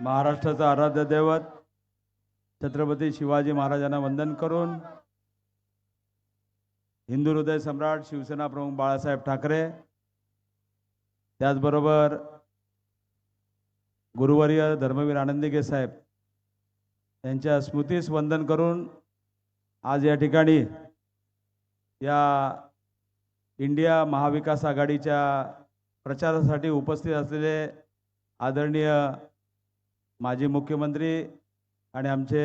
महाराष्ट्राचं आराध्य दैवत छत्रपती शिवाजी महाराजांना वंदन करून हिंदू हृदय सम्राट शिवसेना प्रमुख बाळासाहेब ठाकरे त्याचबरोबर गुरुवर्य धर्मवीर आनंदिके साहेब यांच्या स्मृतीस वंदन करून आज या ठिकाणी या इंडिया महाविकास आघाडीच्या प्रचारासाठी उपस्थित असलेले आदरणीय माजी मुख्यमंत्री आणि आमचे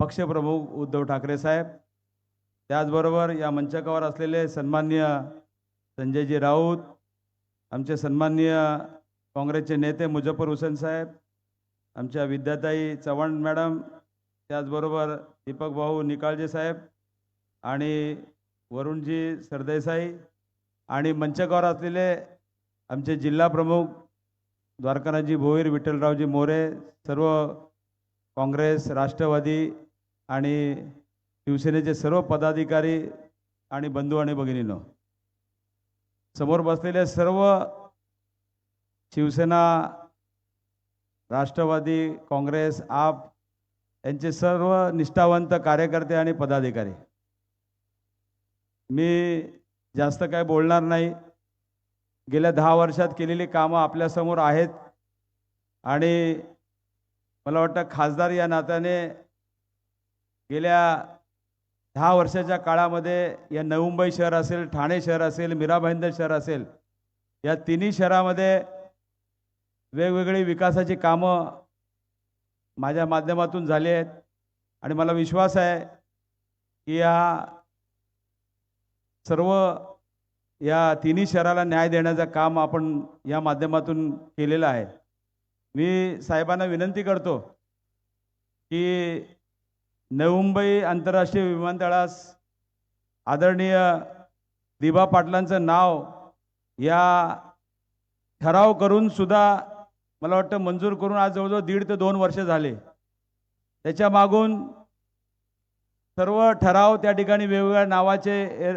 पक्षप्रमुख उद्धव ठाकरे साहेब त्याचबरोबर या मंचकावर असलेले सन्माननीय संजयजी राऊत आमचे सन्माननीय काँग्रेसचे नेते मुजफ्फर हुसेन साहेब आमच्या विद्याताई चव्हाण मॅडम त्याचबरोबर दीपक भाऊ निकाळजे साहेब आणि वरुणजी सरदेसाई आणि मंचकावर असलेले आमचे जिल्हा प्रमुख द्वारकानाथजी भोईर विठ्ठलरावजी मोरे सर्व काँग्रेस राष्ट्रवादी आणि शिवसेनेचे सर्व पदाधिकारी आणि बंधू आणि भगिनीनो समोर बसलेले सर्व शिवसेना राष्ट्रवादी काँग्रेस आप यांचे सर्व निष्ठावंत कार्यकर्ते आणि पदाधिकारी. मी जास्त काय बोलणार नाही. गेल्या दहा वर्षात केलेली कामं आपल्यासमोर आहेत. आणि मला वाटतं खासदार या नात्याने गेल्या दहा वर्षाच्या काळामध्ये या नवी मुंबई शहर असेल ठाणे शहर असेल मीराभाईंदर शहर असेल या तिन्ही शहरामध्ये वेगवेगळी विकासाची कामं माझ्या माध्यमातून झाली आहेत. आणि मला विश्वास आहे की या सर्व या तिन्ही शहराला न्याय देण्याचं काम आपण या माध्यमातून केलेलं आहे. मी साहेबांना विनंती करतो की नवी मुंबई आंतरराष्ट्रीय विमानतळास आदरणीय दिबा पाटलांचं नाव या ठराव करून सुद्धा मला वाटतं मंजूर करून आज जवळजवळ दीड ते दोन वर्ष झाले. त्याच्या मागून सर्व ठराव त्या ठिकाणी वेगवेगळ्या नावाचे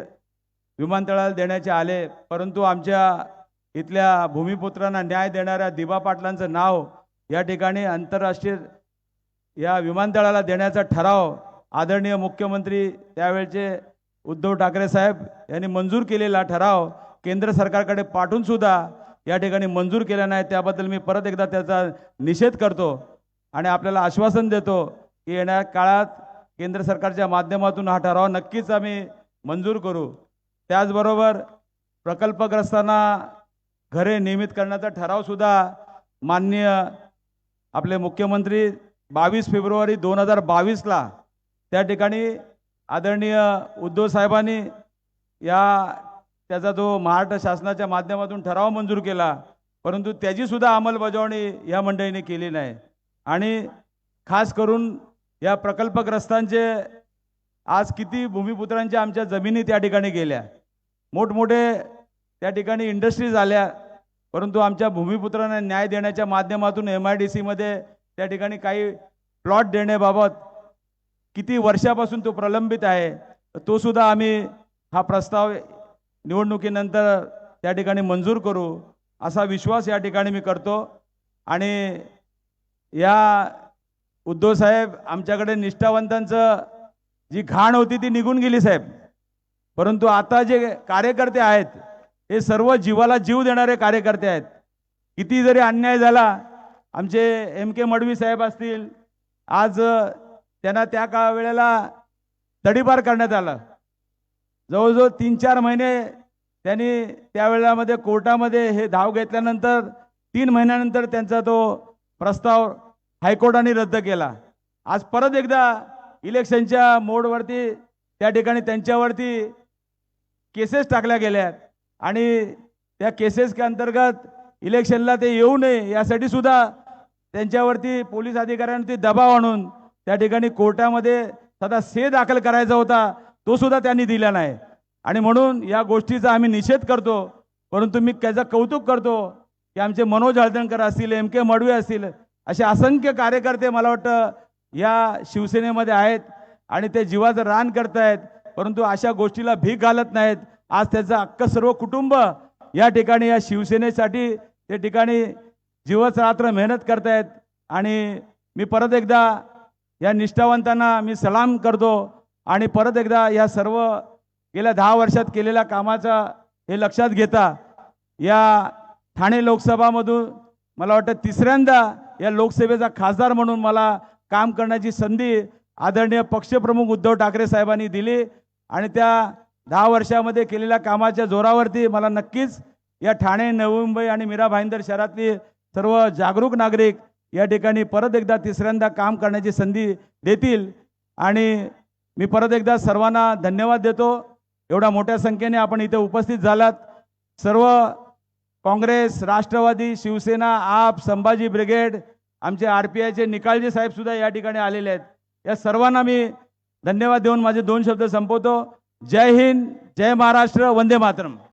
विमानतळाला देण्याचे आले परंतु आमच्या इथल्या भूमिपुत्रांना न्याय देणाऱ्या दिबा पाटलांचं नाव या ठिकाणी आंतरराष्ट्रीय या विमानतळाला देण्याचा ठराव आदरणीय मुख्यमंत्री त्यावेळचे उद्धव ठाकरे साहेब यांनी मंजूर केलेला ठराव केंद्र सरकारकडे पाठवून सुद्धा या ठिकाणी मंजूर केला नाही. त्याबद्दल मी परत एकदा त्याचा निषेध करतो आणि आपल्याला आश्वासन देतो की येणाऱ्या काळात केंद्र सरकारच्या माध्यमातून हा ठराव नक्कीच आम्ही मंजूर करू. त्याचबरोबर प्रकल्पग्रस्तांना घरे नियमित करण्याचा ठरावसुद्धा माननीय आपले मुख्यमंत्री बावीस फेब्रुवारी दोन हजार बावीसला त्या ठिकाणी आदरणीय उद्धव साहेबांनी या त्याचा जो महाराष्ट्र शासनाच्या माध्यमातून ठराव मंजूर केला परंतु त्याचीसुद्धा अंमलबजावणी या मंडळीने केली नाही. आणि खास करून या प्रकल्पग्रस्तांचे आज किती भूमिपुत्रांच्या आमच्या जमिनी त्या ठिकाणी गेल्या. मोठमोठे त्या ठिकाणी इंडस्ट्रीज आल्या परंतु आमच्या भूमिपुत्रांना न्याय देण्याच्या माध्यमातून एम आय डी सीमध्ये त्या ठिकाणी काही प्लॉट देण्याबाबत किती वर्षापासून तो प्रलंबित आहे तो सुद्धा आम्ही हा प्रस्ताव निवडणुकीनंतर त्या ठिकाणी मंजूर करू असा विश्वास या ठिकाणी मी करतो. आणि या उद्धव साहेब आमच्याकडे निष्ठावंतांचं जी घाण होती ती निघून गेली साहेब. परंतु आता जे कार्यकर्ते आहेत हे सर्व जीवाला जीव देणारे कार्यकर्ते आहेत. किती जरी अन्याय झाला आमचे एम के मडवी साहेब असतील आज त्यांना त्या का वेळेला तडीपार करण्यात आलं. जवळजवळ तीन चार महिने त्यांनी त्यावेळेमध्ये कोर्टामध्ये हे धाव घेतल्यानंतर तीन महिन्यानंतर त्यांचा तो प्रस्ताव हायकोर्टाने रद्द केला. आज परत एकदा इलेक्शनच्या मोडवरती त्या ठिकाणी त्यांच्यावरती केसेस टाकल्या गेल्या आणि त्या केसेस अंतर्गत इलेक्शनला ते येऊ नये यासाठी सुद्धा त्यांच्यावरती पोलीस अधिकाऱ्यांवरती दबाव आणून त्या ठिकाणी कोर्टामध्ये सदा से दाखल करायचा होता तो सुद्धा त्यांनी दिला नाही. आणि म्हणून या गोष्टीचा आम्ही निषेध करतो परंतु मी त्याचं कौतुक करतो की आमचे मनोज हळदणकर असतील एम के मडवे असतील असे असंख्य कार्यकर्ते मला वाटतं या शिवसेनेमध्ये आहेत आणि ते जीवाचं रान करतायत परंतु अशा गोष्टीला भीक घालत नाहीत. आज त्याचं अख्खं सर्व कुटुंब या ठिकाणी या शिवसेनेसाठी त्या ठिकाणी जीवच रात्र मेहनत करतायत. आणि मी परत एकदा या निष्ठावंतांना मी सलाम करतो आणि परत एकदा या सर्व गेल्या दहा वर्षात केलेल्या कामाचा हे लक्षात घेता या ठाणे लोकसभामधून मला वाटतं तिसऱ्यांदा या लोकसभेचा खासदार म्हणून मला काम करण्याची संधी आदरणीय पक्षप्रमुख उद्धव ठाकरे साहेबांनी दिली आणि त्या दहा वर्षामध्ये केलेल्या कामाच्या जोरावरती मला नक्कीच या ठाणे नवी मुंबई आणि मीरा भाईंदर शहरातली सर्व जागरूक नागरिक या ठिकाणी परत एकदा तिसऱ्यांदा काम करण्याची संधी देतील. आणि मी परत एकदा सर्वांना धन्यवाद देतो. एवढ्या मोठ्या संख्येने आपण इथे उपस्थित झालात. सर्व काँग्रेस राष्ट्रवादी शिवसेना आप संभाजी ब्रिगेड आमचे आर पी आयचे निकालजे साहेब सुद्धा या ठिकाणी आलेले आहेत. या सर्वांना मी धन्यवाद देऊन माझे दोन शब्द संपवतो. जय हिंद जय महाराष्ट्र वंदे मातरम.